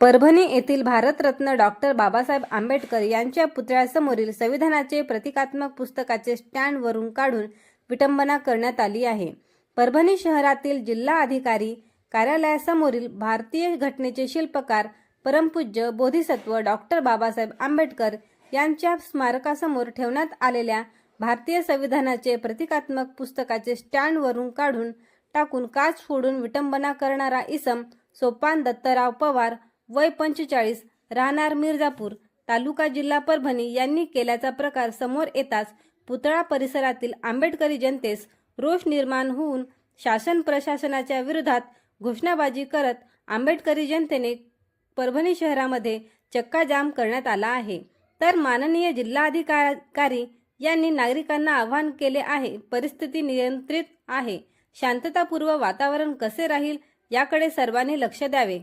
परभणी येथील भारतरत्न डॉक्टर बाबासाहेब आंबेडकर यांच्या पुतळ्यासमोरील संविधानाचे प्रतिकात्मक पुस्तकाचे स्टँडवरून काढून विटंबना करण्यात आली आहे. परभणी शहरातील जिल्हा अधिकारी कार्यालयासमोरील भारतीय घटनेचे शिल्पकार परमपूज्य बोधिसत्व डॉक्टर बाबासाहेब आंबेडकर यांच्या स्मारकासमोर ठेवण्यात आलेल्या भारतीय संविधानाचे प्रतिकात्मक पुस्तकाचे स्टँडवरून काढून टाकून काच फोडून विटंबना करणारा इसम सोपान दत्तराव पवार वय पंचेचाळीस राहणार मिर्जापूर तालुका जिल्हा परभणी यांनी केल्याचा प्रकार समोर येताच पुतळा परिसरातील आंबेडकरी जनतेस रोष निर्माण होऊन शासन प्रशासनाच्या विरोधात घोषणाबाजी करत आंबेडकरी जनतेने परभणी शहरामध्ये चक्काजाम करण्यात आला आहे. तर माननीय जिल्हाधिकारी यांनी नागरिकांना आवाहन केले आहे परिस्थिती नियंत्रित आहे शांततापूर्व वातावरण कसे राहील याकडे सर्वांनी लक्ष द्यावे.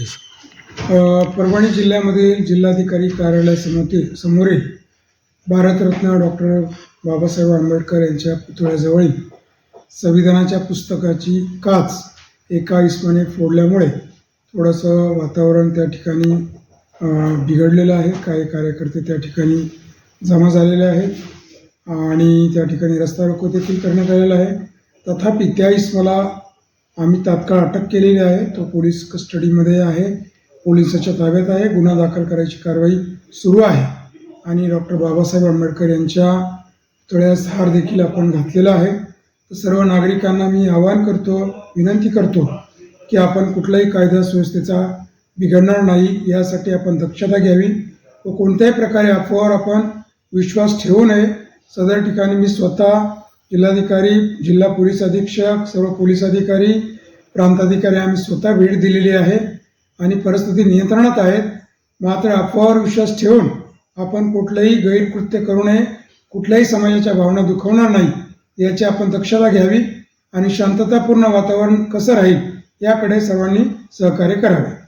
परभणी जिल्ह्यामधील जिल्हाधिकारी कार्यालयासमोर समोरील भारतरत्न डॉक्टर बाबासाहेब आंबेडकर यांच्या पुतळ्याजवळील संविधानाच्या पुस्तकाची काच एका इस्माने फोडल्यामुळे थोडंसं वातावरण त्या ठिकाणी बिघडलेलं आहे. काही कार्यकर्ते त्या ठिकाणी जमा झालेले आहेत आणि त्या ठिकाणी रस्ता रोको देखील करण्यात आलेला आहे. तथापि त्या इस्माला आम्ही तात्काळ अटक केलेली आहे. तो पोलीस कस्टडीमध्ये आहे. पोलिसाच्या ताब्यात आहे. गुन्हा दाखल करायची कारवाई सुरू आहे. आणि डॉक्टर बाबासाहेब आंबेडकर यांच्या तळ्यास हार देखील आपण घातलेला आहे. तर सर्व नागरिकांना मी आवाहन करतो विनंती करतो की आपण कुठलाही कायदा सुव्यवस्थेचा बिघडणार नाही. यासाठी आपण दक्षता घ्यावी व कोणत्याही प्रकारे अफवावर आपण विश्वास ठेवू नये. सदर ठिकाणी मी स्वतः जिल्हाधिकारी जिल्हा पोलीस अधीक्षक सर्व पोलीस अधिकारी प्रांताधिकारी आम्ही स्वतः भेट दिलेली आहे आणि परिस्थिती नियंत्रणात आहेत. मात्र अफवावर विश्वास ठेवून आपण कुठलंही गैरकृत्य करू नये कुठल्याही समाजाच्या भावना दुखवणार नाही याची आपण दक्षता घ्यावी आणि शांततापूर्ण वातावरण कसं राहील याकडे सर्वांनी सहकार्य करावे.